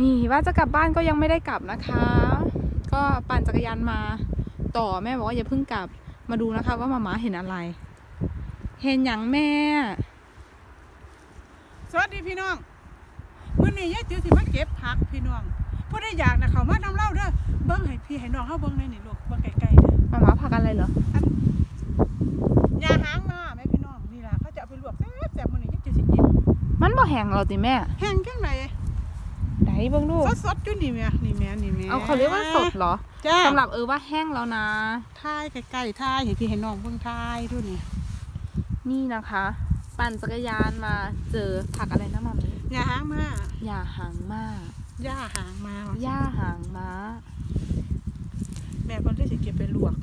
นี่ว่าจะกลับบ้านก็ยังไม่ได้กลับนะคะ ก็ปั่นจักรยานมาต่อแม่บอกว่าอย่าเพิ่งกลับมาดูนะคะ ว่ามาม่าเห็นอะไร เห็นอย่างแม่ สวัสดีพี่น้องมื้อนี้ยายติ๋วสิมาเก็บผักพี่น้องผู้ใดอยากนะเขามานำเล่าเด้อเบิ่งให้พี่ให้น้องเฮาเบิ่งในนี่ลูกเบิ่งไกลๆเด้อมาม่าพักอะไรเหรอยาหางมาแม่พี่น้องนี่ล่ะเขาจะเอาไปลวกแซ่บๆมื้อนี้ยายติ๋วสิเก็บมันบ่แห้งเราติแม่ แห้งจังไดไหน เบิ่งดู สดๆอยู่นี่แม่นี่แม่นี่แม่เอาเขาเรียกว่าสดเหรอจ้าสำหรับเออว่าแห้งแล้วนะทายใกล้ๆทายให้พี่ให้น้องเบิ่งทายดูนี่นี่นะคะ ปั่นจักรยานมาเจอผักอะไรนะมัมมี่ยาหางมาอย่าหางมากย่าหางมาย่าหางม้า แม่เพิ่นได้สิเก็บไปลวก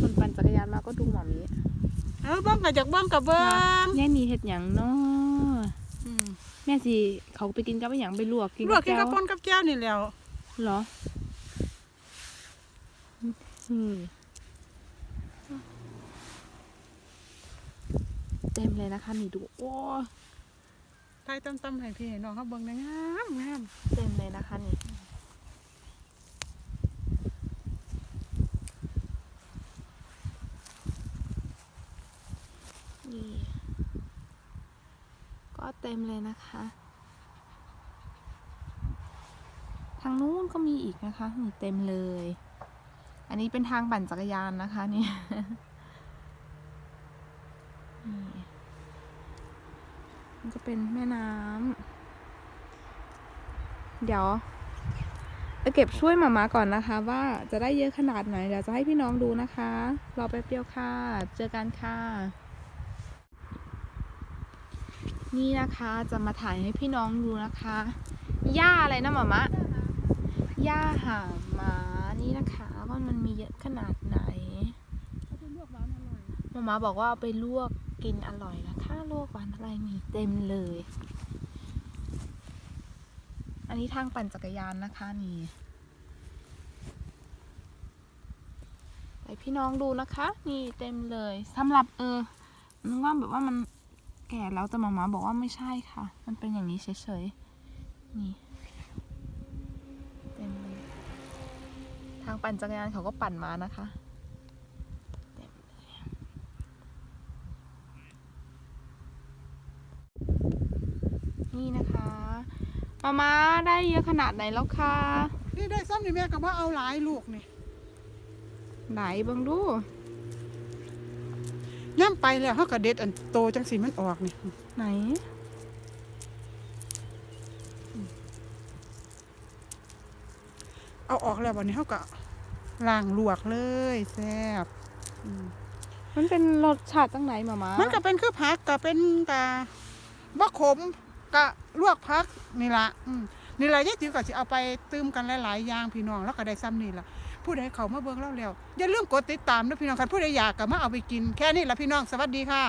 คนปั่นจักรยานมาก็ดูหมามีเออเบิ่งก็จากเบิ่งก็เบิ่งแม่นี่เห็ดหยังเนาะอืม แม่สิเขาไปกินกับไปหยังไปลวกกินลวกกินแกับป่นกับแก้วนี่แหล้วเหรอนี่เต็มเลยนะคะนี่ดูโอ้ทายต้มๆให้พี่ให้น้องเขาเบิ่งได้งามงาม เต็มเลยนะคะนี่นี่ ก็ เต็มเลยนะคะ ทางนู้นก็มีอีกนะคะนี่เต็มเลย อันนี้เป็นทางปั่นจักรยานนะคะเนี่ยมันก็เป็นแม่น้ำเดี๋ยวจะเก็บช่วยหมามาก่อนนะคะ ว่าจะได้เยอะขนาดไหน เดี๋ยวจะให้พี่น้องดูนะคะ รอแป๊บเดียวค่ะ เจอกันค่ะ นี่นะคะจะมาถ่ายให้พี่น้องดูนะคะหญ้าอะไรนะหมามะหญ้าหางม้านี่นะคะว่ามันมีเยอะขนาดไหนหวานอร่อยหมามาบอกว่าเอาไปลวกกินอร่อยนะคะลวกหวานอะไรมีเต็มเลย อันนี้ทางปั่นจักรยานนะคะนี่ให้พี่น้องดูนะคะ นี่เต็มเลยสำหรับเออนึกว่าแบบว่ามัน แก่แล้วแต่หมามาบอกว่าไม่ใช่ค่ะ มันเป็นอย่างนี้เฉยๆ นี่เต็มเลยทางปั่นจักรยานเขาก็ปั่นมานะคะนี่นะคะมาม่าได้เยอะขนาดไหนแล้วคะนี่ได้ซ้ำนี่แม่ก็บ่เอาหลายลูกนี่ไหนเบังดู ย่ำไปแล้วเขาก็เด็ดอันโตจังสีมันออกนี่ไหนเอาออกแล้ววันนี้เขาก็ล้างลวกเลยแซ่บอืมมันเป็นรสชาติตั้งไหนมาม่ามันก็เป็นคือผักก็เป็นกะบ่ขมกะลวกผักนี่ละอืม นี่ละยายติ๋วก็สิเอาไปตื้มกันหลายๆอย่างพี่น้องแล้วก็ได้ซ้ำนี่ละผู้ใดเขามาเบิ่งเราแล้วอย่าลืมกดติดตามด้วยพี่น้องคันผู้ใดอยากก็มาเอาไปกินแค่นี้ละพี่น้องสวัสดีค่ะ